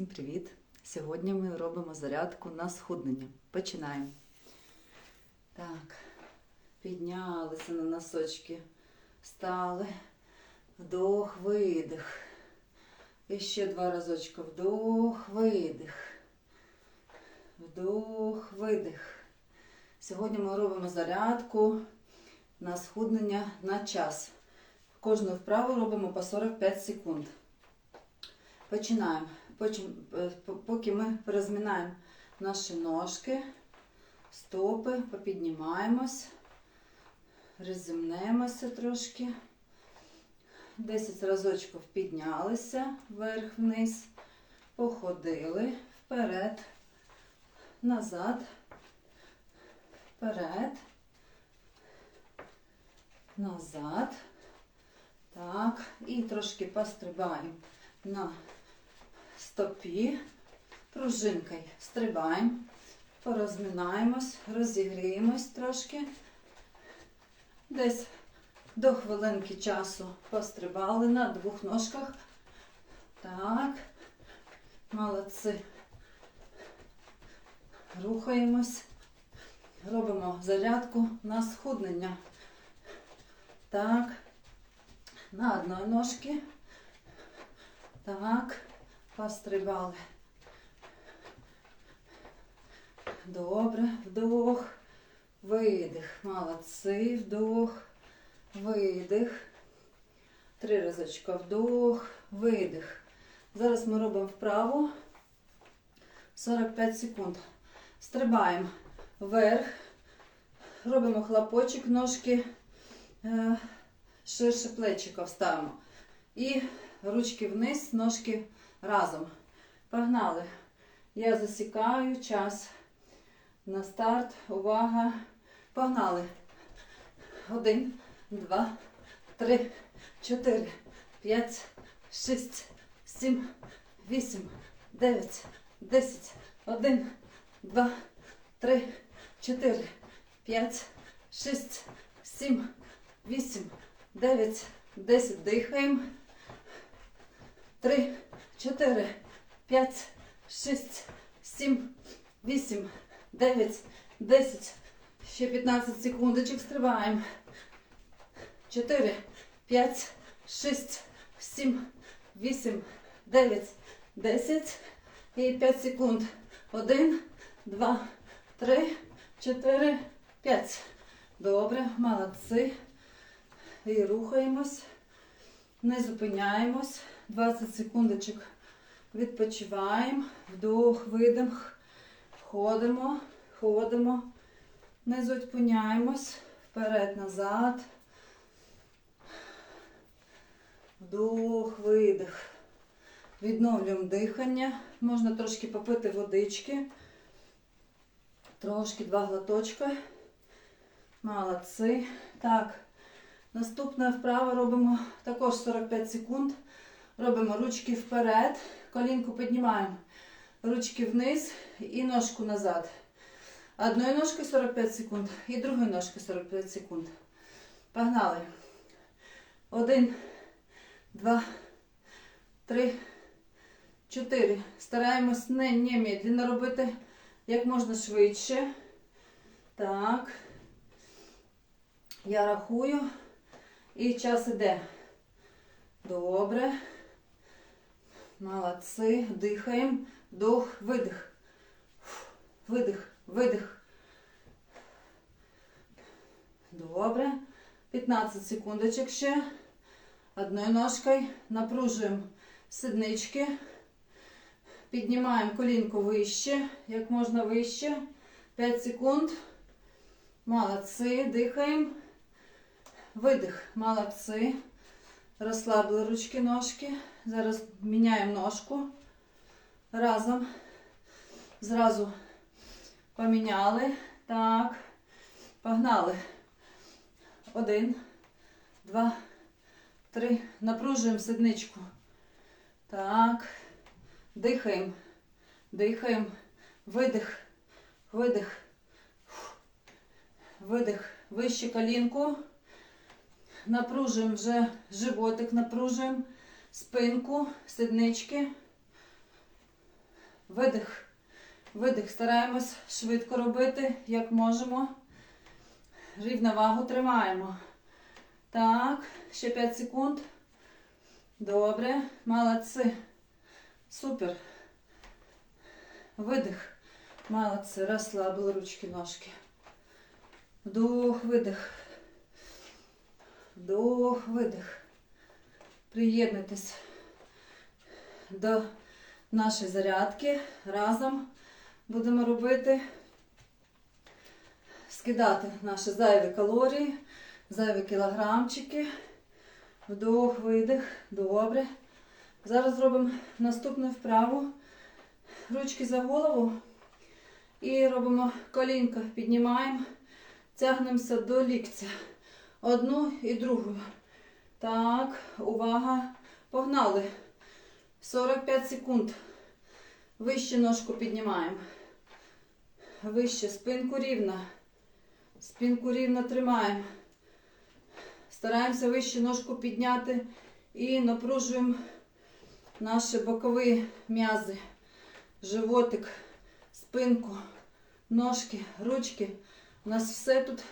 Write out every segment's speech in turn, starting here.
Всім привіт! Сьогодні ми робимо зарядку на схуднення. Починаємо. Так, піднялися на носочки, стали. Вдох, видих. І ще два разочка. Вдох, видих. Вдох, видих. Сьогодні ми робимо зарядку на схуднення на час. Кожну вправу робимо по 45 секунд. Починаємо. Потім, е, поки ми розминаємо наші ножки, стопи, попіднімаємось, розімнемося трошки. 10 разочків піднялися вверх-вниз, походили вперед, назад, вперед, назад. Так, і трошки пострибаємо на стопі, пружинкою стрибаємо, порозминаємось, розігріємось трошки. Десь до хвилинки часу пострибали на двох ножках. Так, молодці. Рухаємось, робимо зарядку на схуднення. Так, на одної ножки. Так, пострибали. Добре, вдох, видих. Молодці, вдох, видих. Три разочка вдох, видих. Зараз ми робимо вправо 45 секунд. Стрибаємо вверх, робимо хлопочок, ножки е, ширше плечика вставимо. І ручки вниз, ножки разом. Погнали. Я засікаю час. На старт. Увага. Погнали. Один, два, три, чотири, п'ять, шість, сім, вісім, дев'ять, десять. Один, два, три, чотири, п'ять, шість, сім, вісім, дев'ять, десять. Дихаємо. Три, чотири, п'ять, шість, сім, вісім, дев'ять, десять. Ще 15 секундочок стрибаємо. Чотири, п'ять, шість, сім, вісім, дев'ять, десять. І 5 секунд. Один, два, три, чотири, п'ять. Добре, молодці. І рухаємось. Не зупиняємось. 20 секундочок відпочиваємо. Вдох, видих. Ходимо, ходимо. Не зупиняємось. Вперед, назад. Вдох, видих. Відновлюємо дихання. Можна трошки попити водички. Трошки два глоточка. Молодці. Так. Наступна вправа робимо також 45 секунд. Робимо ручки вперед, колінку піднімаємо, ручки вниз і ножку назад. Одною ножкою 45 секунд і другою ножкою 45 секунд. Погнали. Один, два, три, чотири. Стараємось не немедленно робити як можна швидше. Так. Я рахую. І час іде. Добре. Молодці. Дихаємо. Вдох, видих. Видих, видих. Добре. 15 секундочок ще. Одною ножкою напружуємо сіднички. Піднімаємо колінку вище, як можна вище. 5 секунд. Молодці. Дихаємо. Видих. Молодці. Розслабили ручки, ножки. Зараз міняємо ножку. Разом. Зразу поміняли. Так. Погнали. Один, два, три. Напружуємо сидничку. Так. Дихаємо. Дихаємо. Видих. Видих. Видих. Вище колінку. Напружуємо вже животик, напружуємо спинку, сиднички. видих, видих. Стараємось швидко робити, як можемо. Рівна вагу тримаємо. Так, ще 5 секунд. Добре, молодці. Супер. Видих. Молодці. Розслабили ручки, ножки. Вдох, видих. Вдох, видих. Приєднуйтесь до нашої зарядки. Разом будемо робити, скидати наші зайві калорії, зайві кілограмчики. Вдох, видих. Добре. Зараз зробимо наступну вправу. Ручки за голову. І робимо колінка. Піднімаємо, тягнемося до ліктя. Одну і другу. Так, увага. Погнали. 45 секунд. Вище ножку піднімаємо. Вище, спинку рівно. Спинку рівно тримаємо. Стараємося вище ножку підняти і напружуємо наші бокові м'язи, животик, спинку, ножки, ручки. У нас все тут,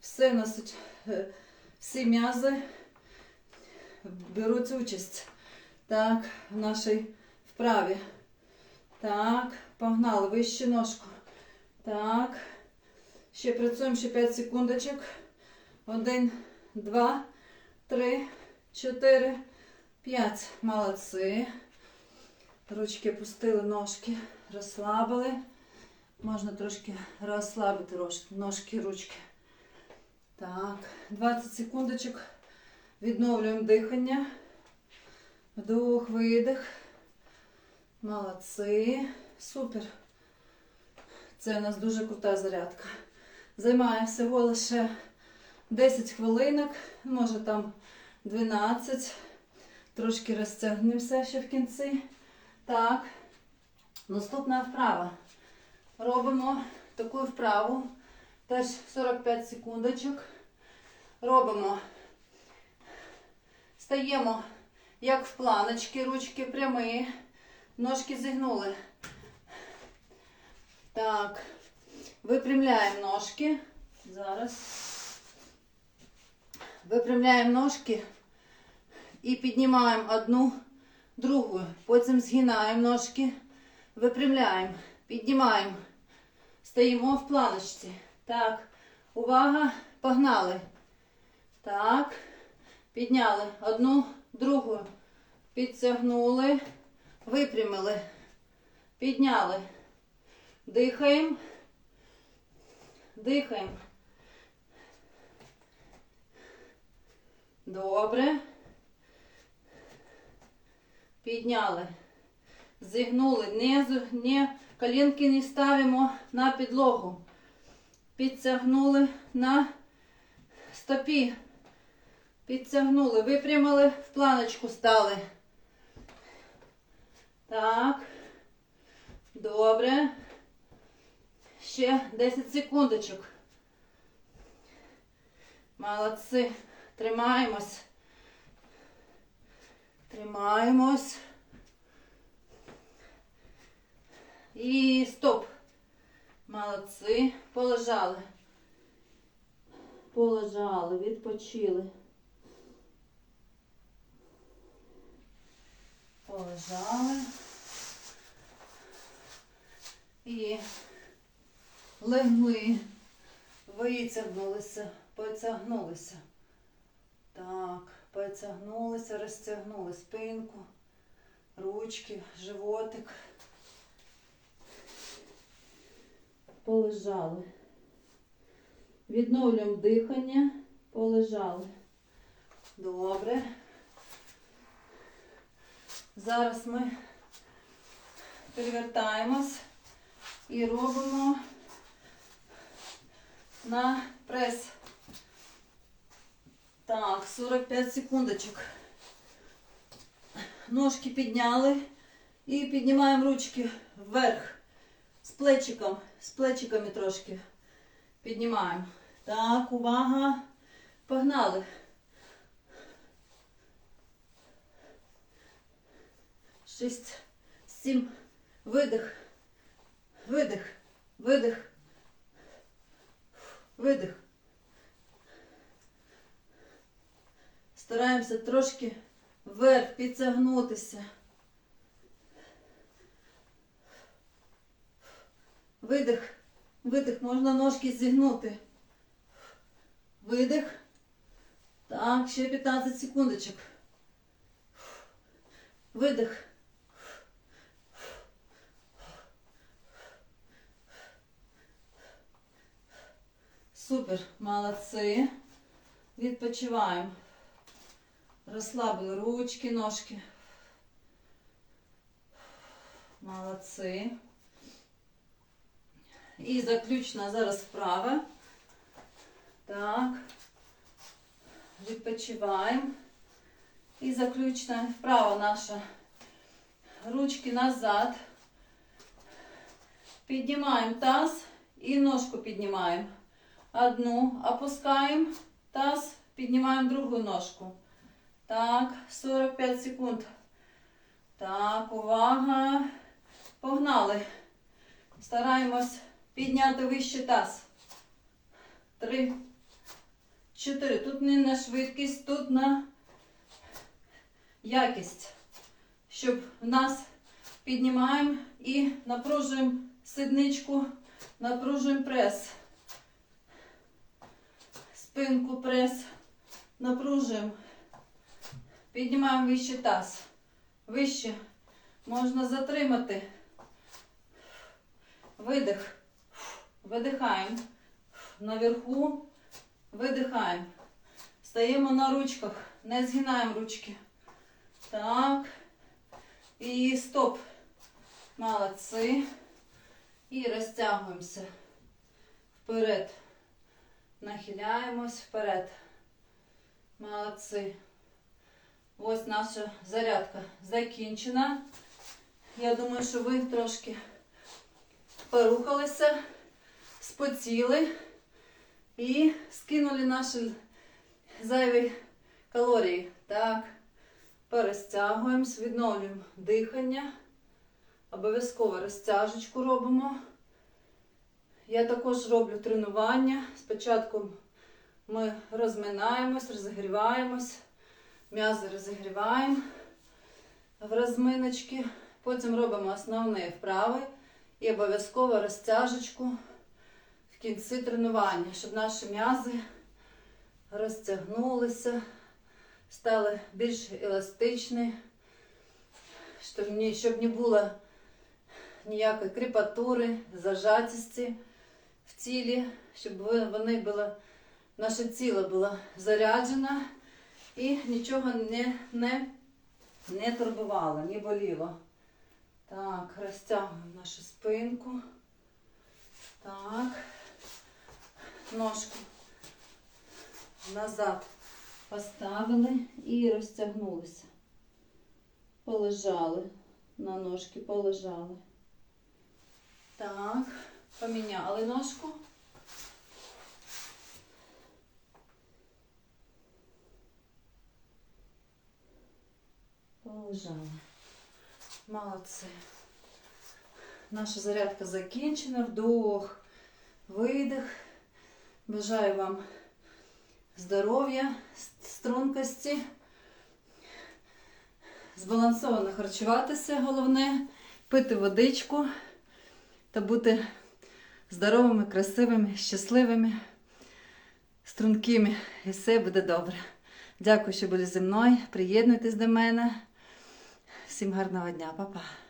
все нас е, всі м'язи беруть участь. Так, в нашій вправі. Так, погнали, вище ножку. Так. Ще працюємо ще 5 секундочок. Один, два, три, чотири, п'ять. Молодці. Ручки пустили, ножки розслабили. Можна трошки розслабити ножки, ручки. Так, 20 секундочок. Відновлюємо дихання. Вдох, видих. Молодці. Супер. Це у нас дуже крута зарядка. Займає всього лише 10 хвилинок, може там 12. Трошки розтягнемося ще в кінці. Так. Наступна вправа. Робимо таку вправу. Теж 45 секундочок. Робимо. Стаємо, як в планочки, ручки прямі, ножки зігнули. Так. Випрямляємо ножки. Зараз. Випрямляємо ножки і піднімаємо одну, другу. Потім згинаємо ножки, випрямляємо, піднімаємо. Стоїмо в планочці. Так, увага, погнали. Так, підняли одну, другу. Підтягнули, випрямили, підняли. Дихаємо. Дихаємо. Добре. Підняли. Зігнули. Не, не, колінки не ставимо на підлогу. Підтягнули на стопі. Підтягнули. Випрямили, в планочку стали. Так. Добре. Ще 10 секундочок. Молодці. Тримаємось. Тримаємось. І стоп. Молодці. Полежали. Полежали, відпочили. Полежали. І легли, витягнулися, потягнулися. Так, потягнулися, розтягнули спинку, ручки, животик. Полежали. Відновлюємо дихання, полежали. Добре. Зараз ми перевертаємось і робимо на прес. Так, 45 секундочок. Ножки підняли і піднімаємо ручки вверх. Плечиком, з плечиками трошки піднімаємо. Так, увага. Погнали. Шість Сім. Видих. Видих. Видих. Видих. Стараємося трошки вверх підтягнутися. Видих. Видих. Можна ножки зігнути. Видих. Так, ще 15 секундочок. Видих. Супер, молодці. Відпочиваємо. Розслабили ручки, ножки. Молодці. І заключна зараз вправа. Так. Відпочиваємо. І заключна вправа наша. Ручки назад. Піднімаємо таз і ножку піднімаємо. Одну опускаємо таз, піднімаємо другу ножку. Так, 45 секунд. Так, увага. Погнали. Стараємось підняти вище таз. Три. Чотири. Тут не на швидкість, тут на якість. Щоб в нас піднімаємо і напружуємо сидничку, напружуємо прес. Спинку прес. Напружуємо. Піднімаємо вище таз. Вище. Можна затримати. Видих. Видихаємо. Наверху. Видихаємо. Стаємо на ручках. Не згинаємо ручки. Так. І стоп. Молодці. І розтягуємося. Вперед. Нахиляємось вперед. Молодці. Ось наша зарядка закінчена. Я думаю, що ви трошки порухалися, спотіли і скинули наші зайві калорії. Так, перестягуємось, відновлюємо дихання. Обов'язково розтяжечку робимо. Я також роблю тренування. Спочатку ми розминаємось, розігріваємось, м'язи розігріваємо в розминочки. Потім робимо основні вправи і обов'язково розтяжечку кінці тренування, щоб наші м'язи розтягнулися, стали більш еластичні, щоб не, було ніякої кріпатури, зажатості в тілі, щоб вони були, наше тіло було заряджено і нічого не, не, не турбувало, не боліло. Так, розтягуємо нашу спинку. Так. Ножку назад поставили і розтягнулися. Полежали. На ножки полежали. Так, поміняли ножку. Полежали. Молодці. Наша зарядка закінчена. Вдох, видих. Бажаю вам здоров'я, стрункості. Збалансовано харчуватися, головне, пити водичку та бути здоровими, красивими, щасливими, стрункими. І все буде добре. Дякую, що були зі мною. Приєднуйтесь до мене. Всім гарного дня, Па-па.